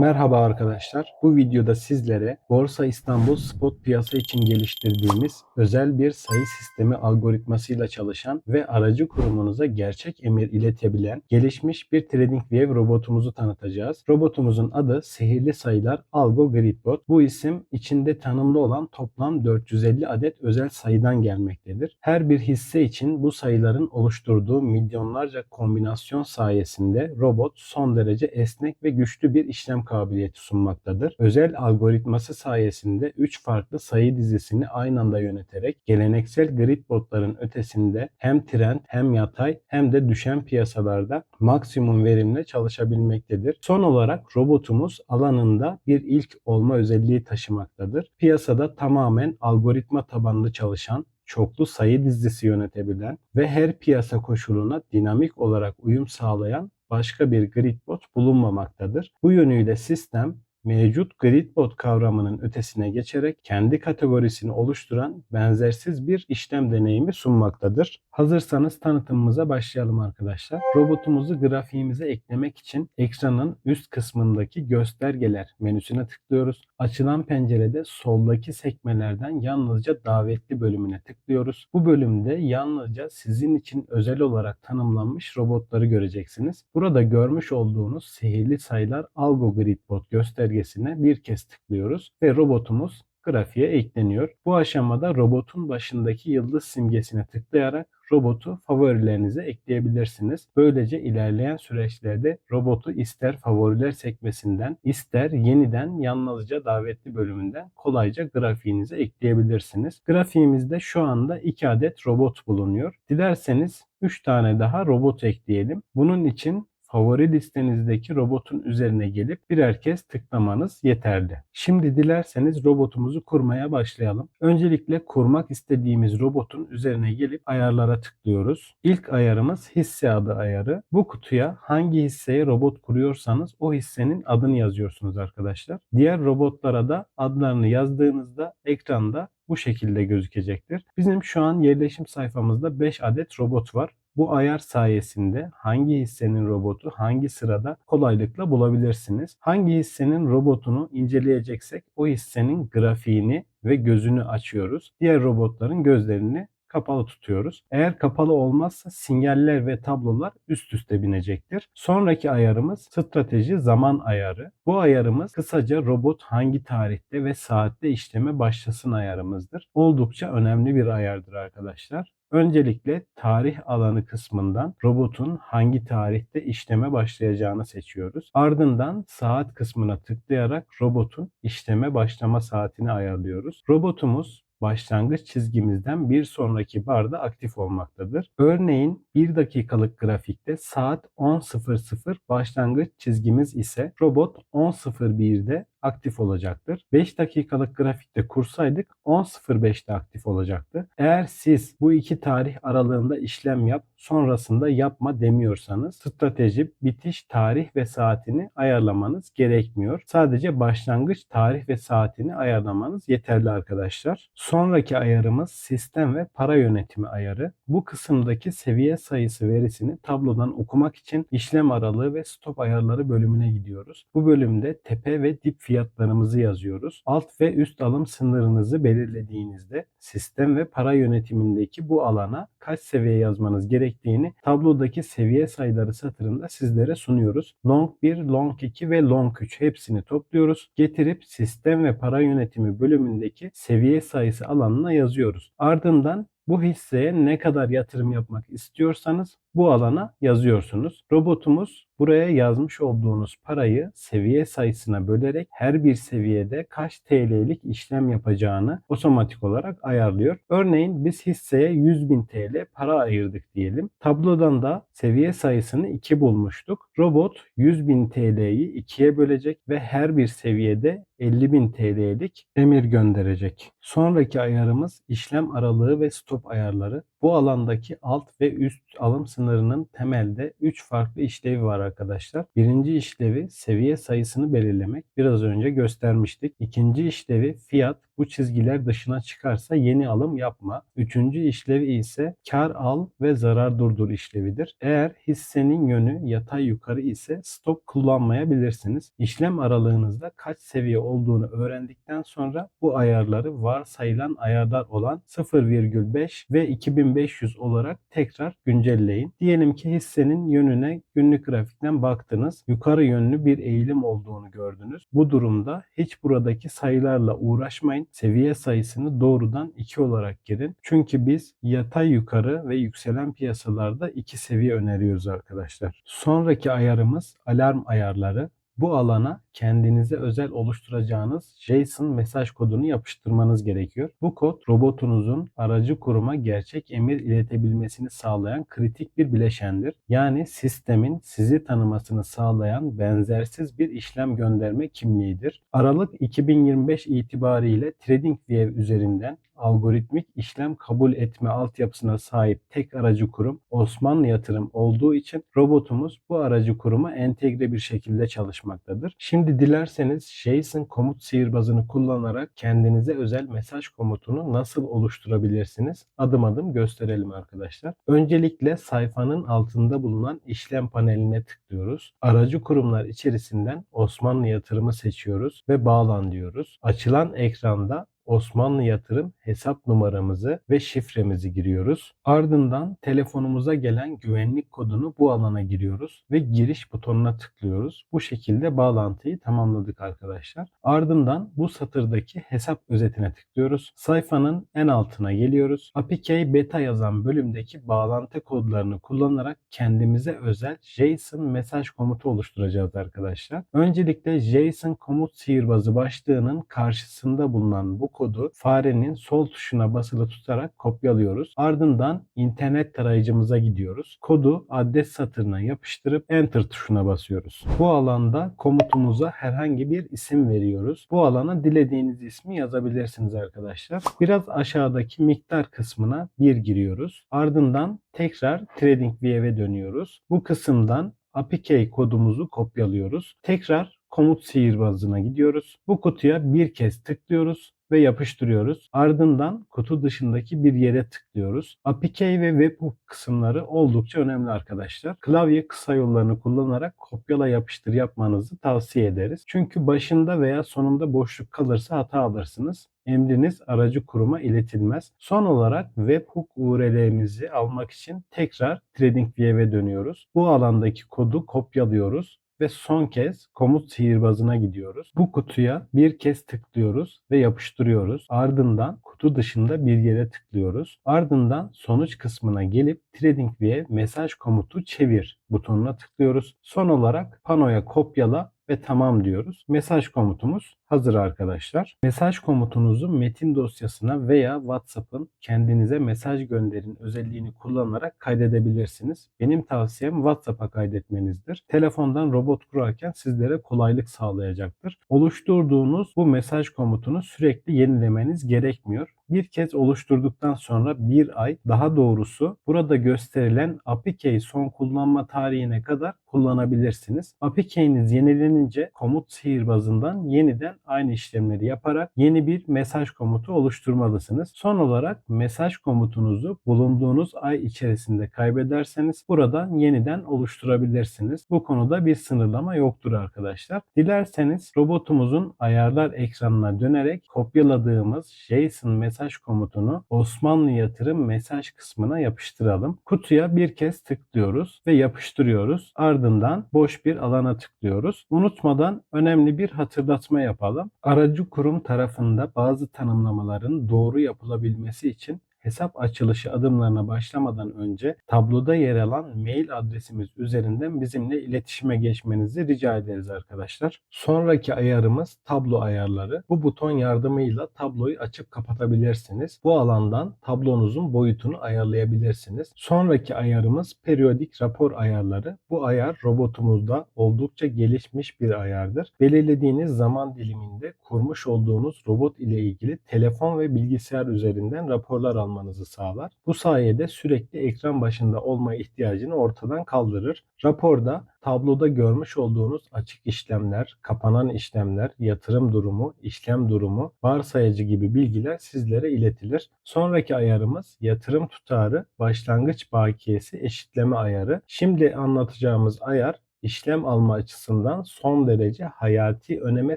Merhaba arkadaşlar. Bu videoda sizlere Borsa İstanbul spot piyasa için geliştirdiğimiz özel bir sayı sistemi algoritmasıyla çalışan ve aracı kurumunuza gerçek emir iletebilen gelişmiş bir TradingView robotumuzu tanıtacağız. Robotumuzun adı Sihirli Sayılar Algo Gridbot. Bu isim içinde tanımlı olan toplam 450 adet özel sayıdan gelmektedir. Her bir hisse için bu sayıların oluşturduğu milyonlarca kombinasyon sayesinde robot son derece esnek ve güçlü bir işlem kabiliyeti sunmaktadır. Özel algoritması sayesinde 3 farklı sayı dizisini aynı anda yöneterek geleneksel grid botların ötesinde hem trend hem yatay hem de düşen piyasalarda maksimum verimle çalışabilmektedir. Son olarak robotumuz alanında bir ilk olma özelliği taşımaktadır. Piyasada tamamen algoritma tabanlı çalışan çoklu sayı dizisi yönetebilen ve her piyasa koşuluna dinamik olarak uyum sağlayan başka bir gridbot bulunmamaktadır. Bu yönüyle sistem mevcut gridbot kavramının ötesine geçerek kendi kategorisini oluşturan benzersiz bir işlem deneyimi sunmaktadır. Hazırsanız tanıtımımıza başlayalım arkadaşlar. Robotumuzu grafiğimize eklemek için ekranın üst kısmındaki göstergeler menüsüne tıklıyoruz. Açılan pencerede soldaki sekmelerden yalnızca davetli bölümüne tıklıyoruz. Bu bölümde yalnızca sizin için özel olarak tanımlanmış robotları göreceksiniz. Burada görmüş olduğunuz sihirli sayılar Algo Gridbot göstergesine bir kez tıklıyoruz ve robotumuz grafiğe ekleniyor. Bu aşamada robotun başındaki yıldız simgesine tıklayarak robotu favorilerinize ekleyebilirsiniz. Böylece ilerleyen süreçlerde robotu ister favoriler sekmesinden ister yeniden yalnızca davetli bölümünden kolayca grafiğinize ekleyebilirsiniz. Grafiğimizde şu anda 2 adet robot bulunuyor. Dilerseniz 3 tane daha robot ekleyelim. Bunun için favori listenizdeki robotun üzerine gelip birer kez tıklamanız yeterli. Şimdi dilerseniz robotumuzu kurmaya başlayalım. Öncelikle kurmak istediğimiz robotun üzerine gelip ayarlara tıklıyoruz. İlk ayarımız hisse adı ayarı. Bu kutuya hangi hisseye robot kuruyorsanız o hissenin adını yazıyorsunuz arkadaşlar. Diğer robotlara da adlarını yazdığınızda ekranda bu şekilde gözükecektir. Bizim şu an yerleşim sayfamızda 5 adet robot var. Bu ayar sayesinde hangi hissenin robotu hangi sırada kolaylıkla bulabilirsiniz. Hangi hissenin robotunu inceleyeceksek o hissenin grafiğini ve gözünü açıyoruz. Diğer robotların gözlerini kapalı tutuyoruz. Eğer kapalı olmazsa sinyaller ve tablolar üst üste binecektir. Sonraki ayarımız strateji zaman ayarı. Bu ayarımız kısaca robot hangi tarihte ve saatte işleme başlasın ayarımızdır. Oldukça önemli bir ayardır arkadaşlar. Öncelikle tarih alanı kısmından robotun hangi tarihte işleme başlayacağını seçiyoruz. Ardından saat kısmına tıklayarak robotun işleme başlama saatini ayarlıyoruz. Robotumuz başlangıç çizgimizden bir sonraki barda aktif olmaktadır. Örneğin 1 dakikalık grafikte saat 10.00 başlangıç çizgimiz ise robot 10.01'de aktif olacaktır. 5 dakikalık grafikte kursaydık 10.05'te aktif olacaktı. Eğer siz bu iki tarih aralığında işlem yap sonrasında yapma demiyorsanız strateji bitiş tarih ve saatini ayarlamanız gerekmiyor. Sadece başlangıç tarih ve saatini ayarlamanız yeterli arkadaşlar. Sonraki ayarımız sistem ve para yönetimi ayarı. Bu kısımdaki seviye sayısı verisini tablodan okumak için işlem aralığı ve stop ayarları bölümüne gidiyoruz. Bu bölümde tepe ve dip fiyatlarımızı yazıyoruz. Alt ve üst alım sınırınızı belirlediğinizde sistem ve para yönetimindeki bu alana kaç seviye yazmanız gerektiğini tablodaki seviye sayıları satırında sizlere sunuyoruz. Long 1, Long 2 ve Long 3 hepsini topluyoruz. Getirip sistem ve para yönetimi bölümündeki seviye sayısı alanına yazıyoruz. Ardından bu hisseye ne kadar yatırım yapmak istiyorsanız bu alana yazıyorsunuz. Robotumuz buraya yazmış olduğunuz parayı seviye sayısına bölerek her bir seviyede kaç TL'lik işlem yapacağını otomatik olarak ayarlıyor. Örneğin biz hisseye 100.000 TL para ayırdık diyelim. Tablodan da seviye sayısını 2 bulmuştuk. Robot 100.000 TL'yi 2'ye bölecek ve her bir seviyede 50.000 TL'lik emir gönderecek. Sonraki ayarımız işlem aralığı ve stop ayarları. Bu alandaki alt ve üst alım sınırının temelde 3 farklı işlevi var arkadaşlar. Birinci işlevi seviye sayısını belirlemek. Biraz önce göstermiştik. İkinci işlevi fiyat. Bu çizgiler dışına çıkarsa yeni alım yapma. Üçüncü işlevi ise kar al ve zarar durdur işlevidir. Eğer hissenin yönü yatay yukarı ise stop kullanmayabilirsiniz. İşlem aralığınızda kaç seviye olduğunu öğrendikten sonra bu ayarları varsayılan ayarlar olan 0,5 ve 2500 olarak tekrar güncelleyin. Diyelim ki hissenin yönüne günlük grafikten baktınız. Yukarı yönlü bir eğilim olduğunu gördünüz. Bu durumda hiç buradaki sayılarla uğraşmayın. Seviye sayısını doğrudan 2 olarak girin. Çünkü biz yatay yukarı ve yükselen piyasalarda 2 seviye öneriyoruz arkadaşlar. Sonraki ayarımız alarm ayarları. Bu alana kendinize özel oluşturacağınız JSON mesaj kodunu yapıştırmanız gerekiyor. Bu kod robotunuzun aracı kuruma gerçek emir iletebilmesini sağlayan kritik bir bileşendir. Yani sistemin sizi tanımasını sağlayan benzersiz bir işlem gönderme kimliğidir. Aralık 2025 itibariyle TradingView üzerinden algoritmik işlem kabul etme altyapısına sahip tek aracı kurum Osmanlı Yatırım olduğu için robotumuz bu aracı kuruma entegre bir şekilde çalışmaktadır. Şimdi dilerseniz JSON komut sihirbazını kullanarak kendinize özel mesaj komutunu nasıl oluşturabilirsiniz? Adım adım gösterelim arkadaşlar. Öncelikle sayfanın altında bulunan işlem paneline tıklıyoruz. Aracı kurumlar içerisinden Osmanlı Yatırımı seçiyoruz ve bağlan diyoruz. Açılan ekranda Osmanlı Yatırım hesap numaramızı ve şifremizi giriyoruz. Ardından telefonumuza gelen güvenlik kodunu bu alana giriyoruz ve giriş butonuna tıklıyoruz. Bu şekilde bağlantıyı tamamladık arkadaşlar. Ardından bu satırdaki hesap özetine tıklıyoruz. Sayfanın en altına geliyoruz. APK beta yazan bölümdeki bağlantı kodlarını kullanarak kendimize özel JSON mesaj komutu oluşturacağız arkadaşlar. Öncelikle JSON komut sihirbazı başlığının karşısında bulunan bu kodu farenin sol tuşuna basılı tutarak kopyalıyoruz. Ardından internet tarayıcımıza gidiyoruz. Kodu adres satırına yapıştırıp enter tuşuna basıyoruz. Bu alanda komutumuza herhangi bir isim veriyoruz. Bu alana dilediğiniz ismi yazabilirsiniz arkadaşlar. Biraz aşağıdaki miktar kısmına 1 giriyoruz. Ardından tekrar TradingView'e dönüyoruz. Bu kısımdan APK kodumuzu kopyalıyoruz. Tekrar komut sihirbazına gidiyoruz. Bu kutuya bir kez tıklıyoruz ve yapıştırıyoruz. Ardından kutu dışındaki bir yere tıklıyoruz. APK ve webhook kısımları oldukça önemli arkadaşlar. Klavye kısa yollarını kullanarak kopyala yapıştır yapmanızı tavsiye ederiz. Çünkü başında veya sonunda boşluk kalırsa hata alırsınız emriniz aracı kuruma iletilmez. Son olarak webhook URL'mizi almak için tekrar TradingView'e dönüyoruz. Bu alandaki kodu kopyalıyoruz ve son kez komut sihirbazına gidiyoruz. Bu kutuya bir kez tıklıyoruz ve yapıştırıyoruz. Ardından kutu dışında bir yere tıklıyoruz. Ardından sonuç kısmına gelip TradingView mesaj komutu çevir butonuna tıklıyoruz. Son olarak panoya kopyala ve tamam diyoruz. Mesaj komutumuz hazır arkadaşlar. Mesaj komutunuzu metin dosyasına veya WhatsApp'ın kendinize mesaj gönderin özelliğini kullanarak kaydedebilirsiniz. Benim tavsiyem WhatsApp'a kaydetmenizdir. Telefondan robot kurarken sizlere kolaylık sağlayacaktır. Oluşturduğunuz bu mesaj komutunu sürekli yenilemeniz gerekmiyor. Bir kez oluşturduktan sonra bir ay daha doğrusu burada gösterilen APK son kullanma tarihine kadar kullanabilirsiniz. APK'niz yenilenince komut sihirbazından yeniden aynı işlemleri yaparak yeni bir mesaj komutu oluşturmalısınız. Son olarak mesaj komutunuzu bulunduğunuz ay içerisinde kaybederseniz buradan yeniden oluşturabilirsiniz. Bu konuda bir sınırlama yoktur arkadaşlar. Dilerseniz robotumuzun ayarlar ekranına dönerek kopyaladığımız JSON mesaj komutunu Osmanlı yatırım mesaj kısmına yapıştıralım. Kutuya bir kez tıklıyoruz ve yapıştırıyoruz. Ardından boş bir alana tıklıyoruz. Unutmadan önemli bir hatırlatma yapalım. Aracı kurum tarafında bazı tanımlamaların doğru yapılabilmesi için hesap açılışı adımlarına başlamadan önce tabloda yer alan mail adresimiz üzerinden bizimle iletişime geçmenizi rica ederiz arkadaşlar. Sonraki ayarımız tablo ayarları. Bu buton yardımıyla tabloyu açıp kapatabilirsiniz. Bu alandan tablonuzun boyutunu ayarlayabilirsiniz. Sonraki ayarımız periyodik rapor ayarları. Bu ayar robotumuzda oldukça gelişmiş bir ayardır. Belirlediğiniz zaman diliminde kurmuş olduğunuz robot ile ilgili telefon ve bilgisayar üzerinden raporlar almak kullanmanızı sağlar. Bu sayede sürekli ekran başında olma ihtiyacını ortadan kaldırır. Raporda tabloda görmüş olduğunuz açık işlemler, kapanan işlemler, yatırım durumu, işlem durumu, varsayıcı gibi bilgiler sizlere iletilir. Sonraki ayarımız yatırım tutarı, başlangıç bakiyesi eşitleme ayarı. Şimdi anlatacağımız ayar işlem alma açısından son derece hayati öneme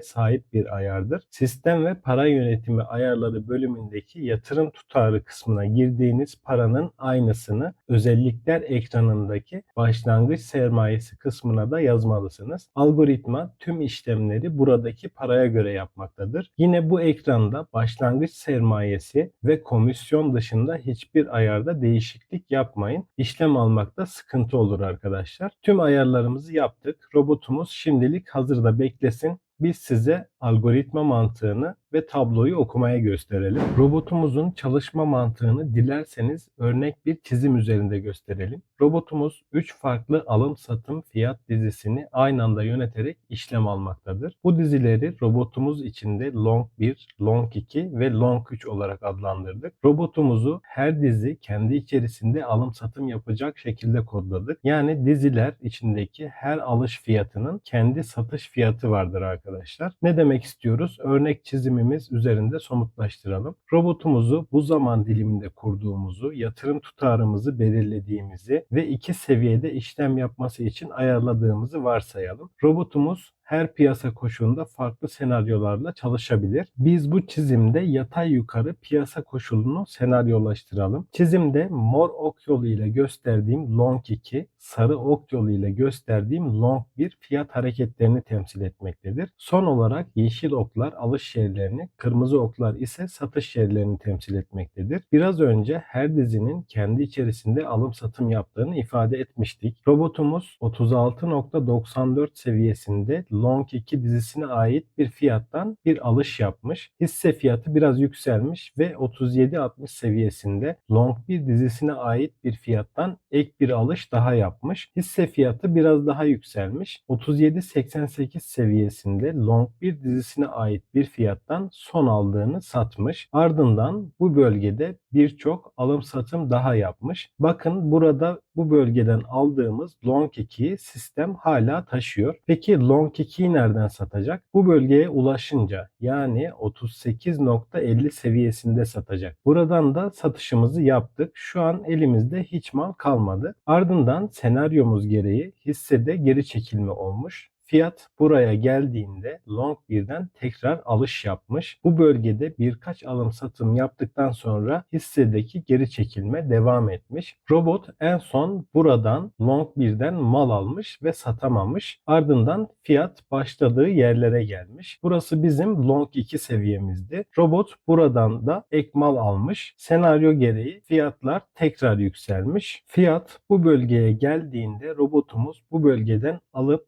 sahip bir ayardır. Sistem ve para yönetimi ayarları bölümündeki yatırım tutarı kısmına girdiğiniz paranın aynısını özellikler ekranındaki başlangıç sermayesi kısmına da yazmalısınız. Algoritma tüm işlemleri buradaki paraya göre yapmaktadır. Yine bu ekranda başlangıç sermayesi ve komisyon dışında hiçbir ayarda değişiklik yapmayın. İşlem almakta sıkıntı olur arkadaşlar. Tüm ayarlarımızı yaptık. Robotumuz şimdilik hazırda beklesin. Biz size algoritma mantığını ve tabloyu okumaya gösterelim. Robotumuzun çalışma mantığını dilerseniz örnek bir çizim üzerinde gösterelim. Robotumuz 3 farklı alım satım fiyat dizisini aynı anda yöneterek işlem almaktadır. Bu dizileri robotumuz içinde long 1, long 2 ve long 3 olarak adlandırdık. Robotumuzu her dizi kendi içerisinde alım satım yapacak şekilde kodladık. Yani diziler içindeki her alış fiyatının kendi satış fiyatı vardır arkadaşlar. Ne demek istiyoruz? Örnek çizimimiz üzerinde somutlaştıralım. Robotumuzu bu zaman diliminde kurduğumuzu, yatırım tutarımızı belirlediğimizi ve iki seviyede işlem yapması için ayarladığımızı varsayalım. Robotumuz her piyasa koşulunda farklı senaryolarla çalışabilir. Biz bu çizimde yatay yukarı piyasa koşulunu senaryolaştıralım. Çizimde mor ok yolu ile gösterdiğim long 2, sarı ok yolu ile gösterdiğim long 1 fiyat hareketlerini temsil etmektedir. Son olarak yeşil oklar alış yerlerini, kırmızı oklar ise satış yerlerini temsil etmektedir. Biraz önce her dizinin kendi içerisinde alım satım yaptığını ifade etmiştik. Robotumuz 36.94 seviyesinde Long 2 dizisine ait bir fiyattan bir alış yapmış. Hisse fiyatı biraz yükselmiş ve 37.60 seviyesinde Long 1 dizisine ait bir fiyattan ek bir alış daha yapmış. Hisse fiyatı biraz daha yükselmiş. 37.88 seviyesinde Long 1 dizisine ait bir fiyattan son aldığını satmış. Ardından bu bölgede birçok alım satım daha yapmış. Bakın burada bu bölgeden aldığımız Long 2'yi sistem hala taşıyor. Peki Long 2'yi nereden satacak? Bu bölgeye ulaşınca yani 38.50 seviyesinde satacak. Buradan da satışımızı yaptık. Şu an elimizde hiç mal kalmadı. Ardından senaryomuz gereği hissede geri çekilme olmuş. Fiyat buraya geldiğinde long 1'den tekrar alış yapmış. Bu bölgede birkaç alım satım yaptıktan sonra hissedeki geri çekilme devam etmiş. Robot en son buradan long 1'den mal almış ve satamamış. Ardından fiyat başladığı yerlere gelmiş. Burası bizim long 2 seviyemizdi. Robot buradan da ek mal almış. Senaryo gereği fiyatlar tekrar yükselmiş. Fiyat bu bölgeye geldiğinde robotumuz bu bölgeden alıp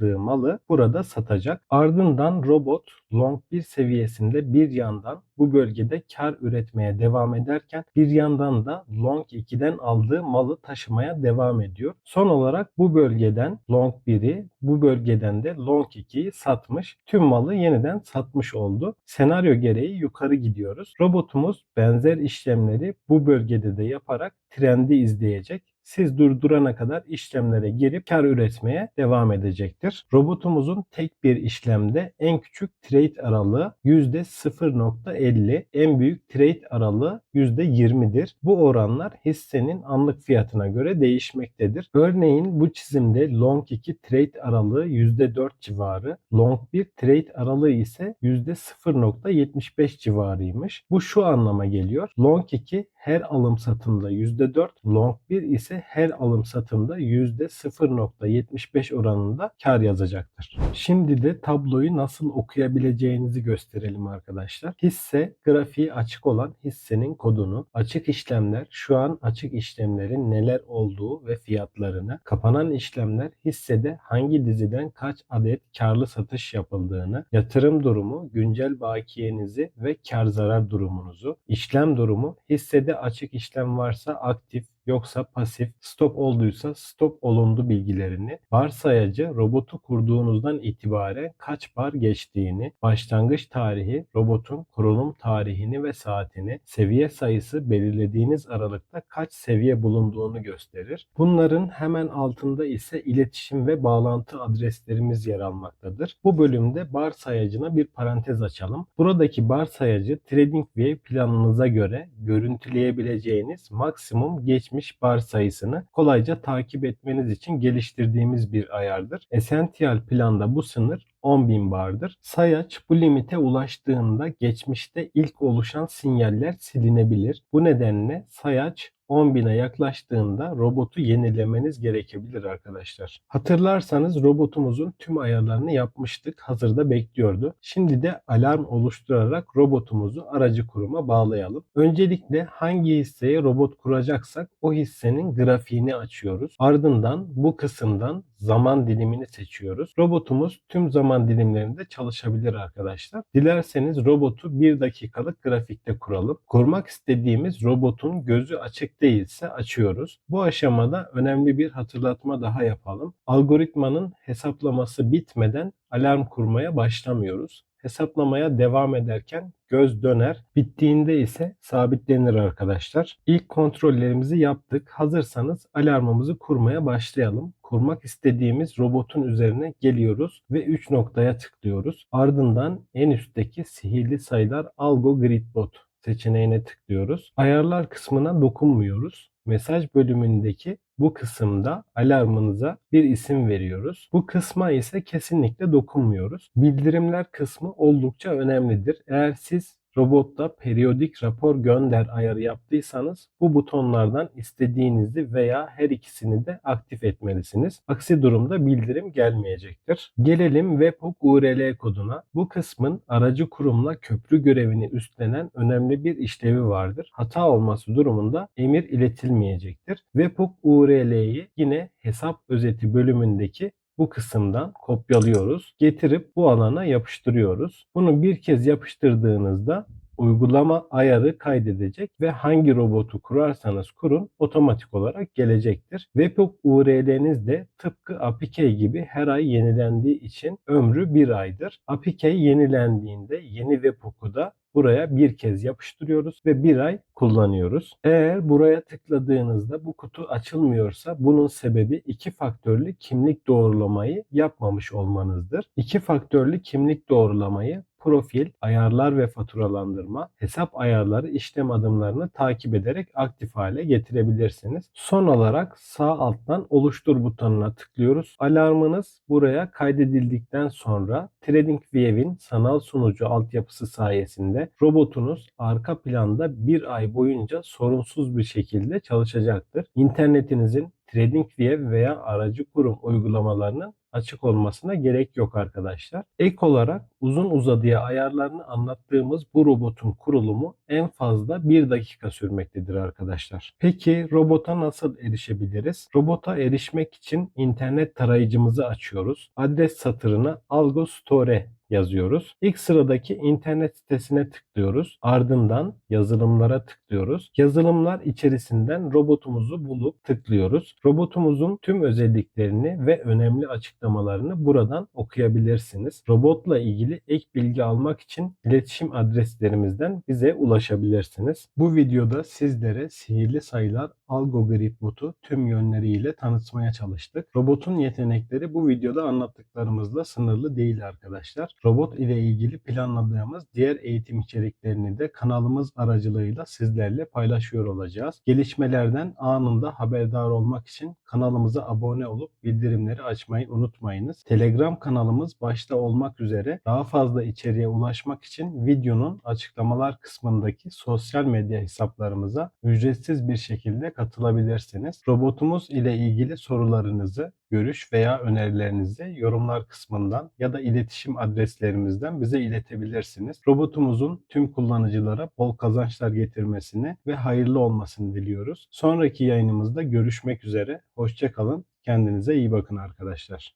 satamadığı malı burada satacak. Ardından robot long 1 seviyesinde bir yandan bu bölgede kar üretmeye devam ederken bir yandan da long 2'den aldığı malı taşımaya devam ediyor. Son olarak bu bölgeden long 1'i bu bölgeden de long 2'yi satmış. Tüm malı yeniden satmış oldu. Senaryo gereği yukarı gidiyoruz. Robotumuz benzer işlemleri bu bölgede de yaparak trendi izleyecek siz durdurana kadar işlemlere girip kar üretmeye devam edecektir. Robotumuzun tek bir işlemde en küçük trade aralığı %0.50, en büyük trade aralığı %20'dir. Bu oranlar hissenin anlık fiyatına göre değişmektedir. Örneğin bu çizimde long 2 trade aralığı %4 civarı, long 1 trade aralığı ise %0.75 civarıymış. Bu şu anlama geliyor. Long 2 her alım satımda %4, long 1 ise her alım satımda %0.75 oranında kar yazacaktır. Şimdi de tabloyu nasıl okuyabileceğinizi gösterelim arkadaşlar. Hisse grafiği açık olan hissenin kodunu, açık işlemler şu an açık işlemlerin neler olduğu ve fiyatlarını, kapanan işlemler hissede hangi diziden kaç adet karlı satış yapıldığını, yatırım durumu, güncel bakiyenizi ve kar zarar durumunuzu, işlem durumu hissede açık işlem varsa aktif, yoksa pasif, stop olduysa stop olundu bilgilerini, varsayacı robotu kurduğunuzdan itibaren kaç bar geçtiğini, başlangıç tarihi, robotun kurulum tarihini ve saatini, seviye sayısı belirlediğiniz aralıkta kaç seviye bulunduğunu gösterir. Bunların hemen altında ise iletişim ve bağlantı adreslerimiz yer almaktadır. Bu bölümde bar sayacına bir parantez açalım. Buradaki bar sayacı TradingView planınıza göre görüntüleyebileceğiniz maksimum geçmiş bar sayısını kolayca takip etmeniz için geliştirdiğimiz bir ayardır. Essential planda bu sınır 10.000 bardır. Sayaç bu limite ulaştığında geçmişte ilk oluşan sinyaller silinebilir. Bu nedenle sayaç 10.000'e yaklaştığında robotu yenilemeniz gerekebilir arkadaşlar. Hatırlarsanız robotumuzun tüm ayarlarını yapmıştık. Hazırda bekliyordu. Şimdi de alarm oluşturarak robotumuzu aracı kuruma bağlayalım. Öncelikle hangi hisseye robot kuracaksak o hissenin grafiğini açıyoruz. Ardından bu kısımdan zaman dilimini seçiyoruz. Robotumuz tüm zaman dilimlerinde çalışabilir arkadaşlar. Dilerseniz robotu 1 dakikalık grafikte kuralım. Kurmak istediğimiz robotun gözü açık değilse açıyoruz. Bu aşamada önemli bir hatırlatma daha yapalım. Algoritmanın hesaplaması bitmeden alarm kurmaya başlamıyoruz. Hesaplamaya devam ederken göz döner. Bittiğinde ise sabitlenir arkadaşlar. İlk kontrollerimizi yaptık. Hazırsanız alarmımızı kurmaya başlayalım. Kurmak istediğimiz robotun üzerine geliyoruz ve 3 noktaya tıklıyoruz. Ardından en üstteki sihirli sayılar Algo Grid Bot seçeneğine tıklıyoruz. Ayarlar kısmına dokunmuyoruz. Mesaj bölümündeki bu kısımda alarmınıza bir isim veriyoruz. Bu kısma ise kesinlikle dokunmuyoruz. Bildirimler kısmı oldukça önemlidir. Eğer siz robotta periyodik rapor gönder ayarı yaptıysanız bu butonlardan istediğinizi veya her ikisini de aktif etmelisiniz. Aksi durumda bildirim gelmeyecektir. Gelelim webhook URL koduna. Bu kısmın aracı kurumla köprü görevini üstlenen önemli bir işlevi vardır. Hata olması durumunda emir iletilmeyecektir. Webhook URL'yi yine hesap özeti bölümündeki bu kısımdan kopyalıyoruz. Getirip bu alana yapıştırıyoruz. Bunu bir kez yapıştırdığınızda uygulama ayarı kaydedecek ve hangi robotu kurarsanız kurun otomatik olarak gelecektir. Webhook URL'niz de tıpkı APK gibi her ay yenilendiği için ömrü bir aydır. APK yenilendiğinde yeni webhook'u da buraya bir kez yapıştırıyoruz ve bir ay kullanıyoruz. Eğer buraya tıkladığınızda bu kutu açılmıyorsa bunun sebebi iki faktörlü kimlik doğrulamayı yapmamış olmanızdır. İki faktörlü kimlik doğrulamayı profil, ayarlar ve faturalandırma, hesap ayarları işlem adımlarını takip ederek aktif hale getirebilirsiniz. Son olarak sağ alttan oluştur butonuna tıklıyoruz. Alarmınız buraya kaydedildikten sonra TradingView'in sanal sunucu altyapısı sayesinde robotunuz arka planda bir ay boyunca sorunsuz bir şekilde çalışacaktır. İnternetinizin TradingView veya aracı kurum uygulamalarının açık olmasına gerek yok arkadaşlar. Ek olarak uzun uzadıya ayarlarını anlattığımız bu robotun kurulumu en fazla 1 dakika sürmektedir arkadaşlar. Peki robota nasıl erişebiliriz? Robota erişmek için internet tarayıcımızı açıyoruz. Adres satırına Algo Store yazıyoruz. İlk sıradaki internet sitesine tıklıyoruz. Ardından yazılımlara tıklıyoruz. Yazılımlar içerisinden robotumuzu bulup tıklıyoruz. Robotumuzun tüm özelliklerini ve önemli açıklamalarını buradan okuyabilirsiniz. Robotla ilgili ek bilgi almak için iletişim adreslerimizden bize ulaşabilirsiniz. Bu videoda sizlere sihirli sayılar algoritmutu tüm yönleriyle tanıtmaya çalıştık. Robotun yetenekleri bu videoda anlattıklarımızla sınırlı değil arkadaşlar. Robot ile ilgili planladığımız diğer eğitim içeriklerini de kanalımız aracılığıyla sizlerle paylaşıyor olacağız. Gelişmelerden anında haberdar olmak için kanalımıza abone olup bildirimleri açmayı unutmayınız. Telegram kanalımız başta olmak üzere daha fazla içeriğe ulaşmak için videonun açıklamalar kısmındaki sosyal medya hesaplarımıza ücretsiz bir şekilde katılabilirsiniz. Robotumuz ile ilgili sorularınızı, görüş veya önerilerinizi yorumlar kısmından ya da iletişim adreslerimizden bize iletebilirsiniz. Robotumuzun tüm kullanıcılara bol kazançlar getirmesini ve hayırlı olmasını diliyoruz. Sonraki yayınımızda görüşmek üzere. Hoşçakalın. Kendinize iyi bakın arkadaşlar.